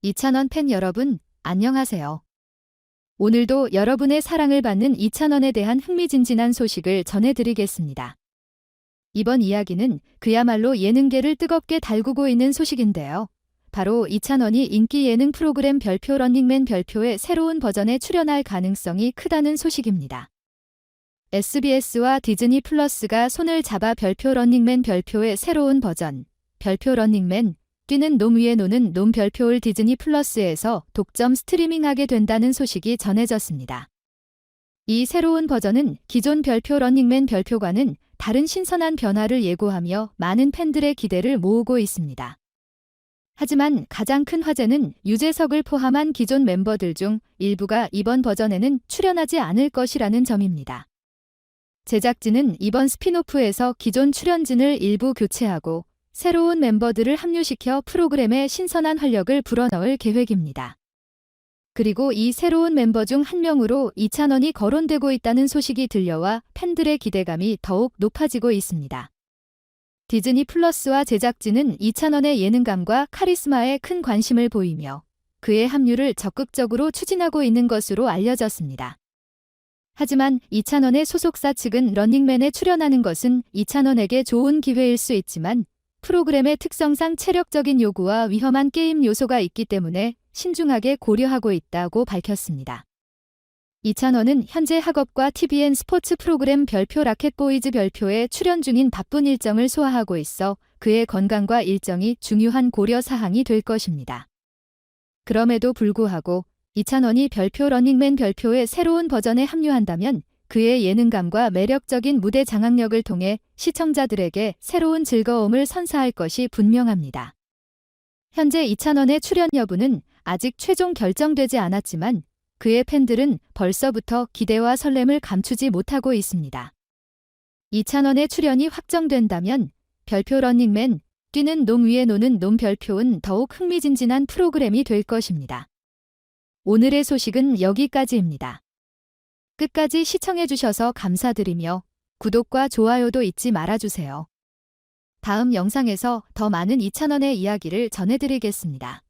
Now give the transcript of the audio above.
이찬원 팬 여러분, 안녕하세요. 오늘도 여러분의 사랑을 받는 이찬원에 대한 흥미진진한 소식을 전해드리겠습니다. 이번 이야기는 그야말로 예능계를 뜨겁게 달구고 있는 소식인데요. 바로 이찬원이 인기 예능 프로그램 별표 런닝맨 별표의 새로운 버전에 출연할 가능성이 크다는 소식입니다. SBS와 디즈니 플러스가 손을 잡아 별표 런닝맨 별표의 새로운 버전, 별표 런닝맨, 뛰는 놈 위에 노는 놈 별표를 디즈니 플러스에서 독점 스트리밍하게 된다는 소식이 전해졌습니다. 이 새로운 버전은 기존 별표 런닝맨 별표과는 다른 신선한 변화를 예고하며 많은 팬들의 기대를 모으고 있습니다. 하지만 가장 큰 화제는 유재석을 포함한 기존 멤버들 중 일부가 이번 버전에는 출연하지 않을 것이라는 점입니다. 제작진은 이번 스피노프에서 기존 출연진을 일부 교체하고 새로운 멤버들을 합류시켜 프로그램에 신선한 활력을 불어넣을 계획입니다. 그리고 이 새로운 멤버 중 한 명으로 이찬원이 거론되고 있다는 소식이 들려와 팬들의 기대감이 더욱 높아지고 있습니다. 디즈니 플러스와 제작진은 이찬원의 예능감과 카리스마에 큰 관심을 보이며 그의 합류를 적극적으로 추진하고 있는 것으로 알려졌습니다. 하지만 이찬원의 소속사 측은 런닝맨에 출연하는 것은 이찬원에게 좋은 기회일 수 있지만 프로그램의 특성상 체력적인 요구와 위험한 게임 요소가 있기 때문에 신중하게 고려하고 있다고 밝혔습니다. 이찬원은 현재 학업과 TVN 스포츠 프로그램 별표 라켓보이즈 별표에 출연 중인 바쁜 일정을 소화하고 있어 그의 건강과 일정이 중요한 고려 사항이 될 것입니다. 그럼에도 불구하고 이찬원이 별표 런닝맨 별표의 새로운 버전에 합류한다면 그의 예능감과 매력적인 무대 장악력을 통해 시청자들에게 새로운 즐거움을 선사할 것이 분명합니다. 현재 이찬원의 출연 여부는 아직 최종 결정되지 않았지만 그의 팬들은 벌써부터 기대와 설렘을 감추지 못하고 있습니다. 이찬원의 출연이 확정된다면 별표 런닝맨, 뛰는 놈 위에 노는 놈 별표는 더욱 흥미진진한 프로그램이 될 것입니다. 오늘의 소식은 여기까지입니다. 끝까지 시청해주셔서 감사드리며 구독과 좋아요도 잊지 말아주세요. 다음 영상에서 더 많은 이찬원의 이야기를 전해드리겠습니다.